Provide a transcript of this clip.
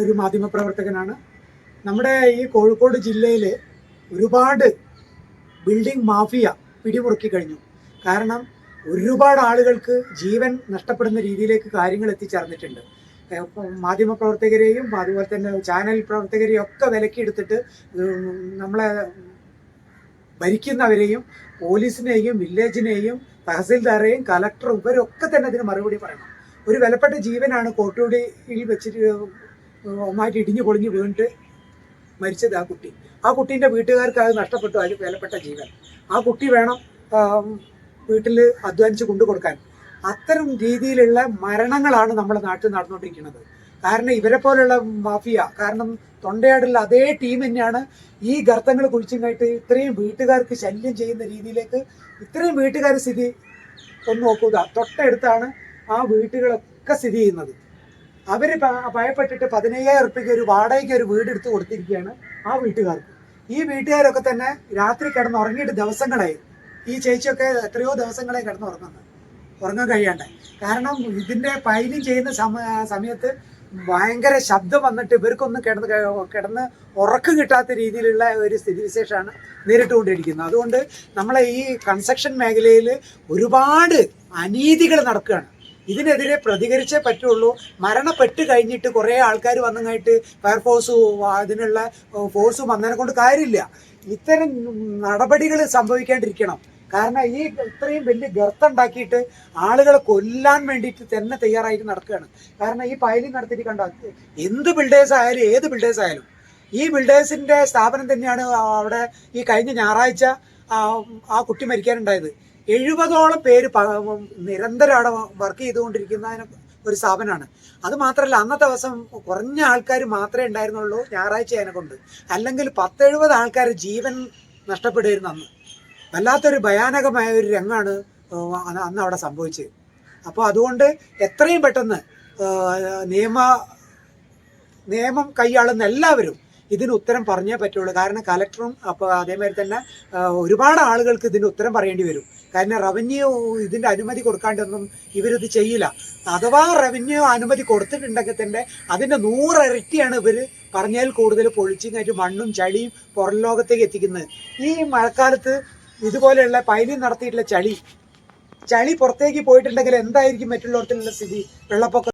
ഒരു മാധ്യമപ്രവർത്തകനാണ് നമ്മുടെ ഈ കോഴിക്കോട് ജില്ലയിൽ ഒരുപാട് ബിൽഡിംഗ് മാഫിയ പിടിമുറുക്കി കഴിഞ്ഞു. കാരണം ഒരുപാട് ആളുകൾക്ക് ജീവൻ നഷ്ടപ്പെടുന്ന രീതിയിലേക്ക് കാര്യങ്ങൾ എത്തിച്ചേർന്നിട്ടുണ്ട്. മാധ്യമപ്രവർത്തകരെയും അതുപോലെ തന്നെ ചാനൽ പ്രവർത്തകരെയും ഒക്കെ വിലക്കിയെടുത്തിട്ട് നമ്മളെ ഭരിക്കുന്നവരെയും പോലീസിനെയും വില്ലേജിനെയും തഹസിൽദാരെയും കലക്ടറും ഇവരൊക്കെ തന്നെ അതിന് മറുപടി പറയണം. ഒരു വിലപ്പെട്ട ജീവനാണ് കോട്ടൂടിയിൽ വെച്ചിട്ട് ഒന്നായിട്ട് ഇടിഞ്ഞു പൊളിഞ്ഞു വീണിട്ട് മരിച്ചത് ആ കുട്ടി. ആ കുട്ടീന്റെ വീട്ടുകാർക്ക് അത് നഷ്ടപ്പെട്ടു അത് വിലപ്പെട്ട ജീവൻ. ആ കുട്ടി വേണം വീട്ടിൽ അധ്വാനിച്ച് കൊണ്ടു കൊടുക്കാൻ. അത്തരം രീതിയിലുള്ള മരണങ്ങളാണ് നമ്മുടെ നാട്ടിൽ നടന്നുകൊണ്ടിരിക്കുന്നത്. കാരണം ഇവരെ പോലെയുള്ള മാഫിയ കാരണം തൊണ്ടയാടുള്ള അതേ ടീം തന്നെയാണ് ഈ ഗർത്തങ്ങൾ കുഴിച്ചും കഴിഞ്ഞിട്ട് ഇത്രയും വീട്ടുകാർക്ക് ശല്യം ചെയ്യുന്ന രീതിയിലേക്ക് ഇത്രയും വീട്ടുകാർ സ്ഥിതി ഒന്ന് നോക്കുക. തൊട്ടടുത്താണ് ആ വീട്ടുകളൊക്കെ സ്ഥിതി ചെയ്യുന്നത്. അവർ ഭയപ്പെട്ടിട്ട് പതിനയ്യായിരം ഉറുപ്പിക്ക് ഒരു വാടകയ്ക്ക് ഒരു വീട് എടുത്ത് കൊടുത്തിരിക്കുകയാണ് ആ വീട്ടുകാർക്ക്. ഈ വീട്ടുകാരൊക്കെ തന്നെ രാത്രി കിടന്ന് ഉറങ്ങിയിട്ട് ദിവസങ്ങളായി. ഈ ചേച്ചിയൊക്കെ എത്രയോ ദിവസങ്ങളായി കിടന്ന് ഉറങ്ങുന്നത് ഉറങ്ങാൻ കഴിയാണ്ട് കാരണം ഇതിന്റെ പൈലിങ് ചെയ്യുന്ന സമ സമയത്ത് ഭയങ്കര ശബ്ദം വന്നിട്ട് ഇവർക്കൊന്ന് കിടന്ന് കിടന്ന് ഉറക്കം കിട്ടാത്ത രീതിയിലുള്ള ഒരു സ്ഥിതിവിശേഷമാണ് നേരിട്ടുകൊണ്ടിരിക്കുന്നത്. അതുകൊണ്ട് നമ്മളെ ഈ കൺസ്ട്രക്ഷൻ മേഖലയിൽ ഒരുപാട് അനീതികൾ നടക്കുകയാണ്. ഇതിനെതിരെ പ്രതികരിച്ചേ പറ്റുള്ളൂ. മരണപ്പെട്ട് കഴിഞ്ഞിട്ട് കുറേ ആൾക്കാർ വന്നങ്ങായിട്ട് ഫയർഫോഴ്സ് അതിനുള്ള ഫോഴ്സും വന്നതിനെ കൊണ്ട് കാര്യമില്ല. ഇത്തരം നടപടികൾ സംഭവിക്കാണ്ടിരിക്കണം. കാരണം ഈ ഇത്രയും വലിയ ഗർത്തം ഉണ്ടാക്കിയിട്ട് ആളുകളെ കൊല്ലാൻ വേണ്ടിയിട്ട് തന്നെ തയ്യാറായിട്ട് നടക്കുകയാണ്. കാരണം ഈ പൈലിംഗ് നടത്തിയിട്ട് കണ്ട എന്ത് ബിൽഡേഴ്സ് ആയാലും ഏത് ബിൽഡേഴ്സ് ആയാലും ഈ ബിൽഡേഴ്സിന്റെ സ്ഥാപനം തന്നെയാണ് അവിടെ ഈ കഴിഞ്ഞ ഞായറാഴ്ച ആ, കുട്ടി മരിക്കാനുണ്ടായത്. എഴുപതോളം പേര് നിരന്തരം അവിടെ വർക്ക് ചെയ്തുകൊണ്ടിരിക്കുന്ന ഒരു സ്ഥാപനമാണ്. അത് മാത്രമല്ല അന്നത്തെ ദിവസം കുറഞ്ഞ ആൾക്കാർ മാത്രമേ ഉണ്ടായിരുന്നുള്ളൂ ഞായറാഴ്ച അതിനെ കൊണ്ട്. അല്ലെങ്കിൽ പത്തെഴുപത് ആൾക്കാർ ജീവൻ നഷ്ടപ്പെടുമായിരുന്നു അന്ന്. വല്ലാത്തൊരു ഭയാനകമായ ഒരു രംഗമാണ് അന്ന് അവിടെ സംഭവിച്ചത്. അപ്പോൾ അതുകൊണ്ട് എത്രയും പെട്ടെന്ന് നിയമ നിയമം കൈയാളുന്ന എല്ലാവരും ഇതിന് ഉത്തരം പറഞ്ഞേ പറ്റുള്ളൂ. കാരണം കലക്ടറും അപ്പോൾ അതേമാതിരി തന്നെ ഒരുപാട് ആളുകൾക്ക് ഇതിന് ഉത്തരം പറയേണ്ടി വരും. കാരണം റവന്യൂ ഇതിന്റെ അനുമതി കൊടുക്കാണ്ടൊന്നും ഇവരിത് ചെയ്യില്ല. അഥവാ റവന്യൂ അനുമതി കൊടുത്തിട്ടുണ്ടെങ്കിൽ തന്നെ അതിന്റെ നൂറിരട്ടിയാണ് ഇവർ പറഞ്ഞാൽ കൂടുതൽ പൊളിച്ചിങ്ങായിട്ട് മണ്ണും ചളിയും പുറം ലോകത്തേക്ക് എത്തിക്കുന്നത്. ഈ മഴക്കാലത്ത് ഇതുപോലെയുള്ള പൈലിംഗ് നടത്തിയിട്ടുള്ള ചളി ചളി പുറത്തേക്ക് പോയിട്ടുണ്ടെങ്കിൽ എന്തായിരിക്കും മറ്റുള്ളവർക്കുള്ള സ്ഥിതി? വെള്ളപ്പൊക്കം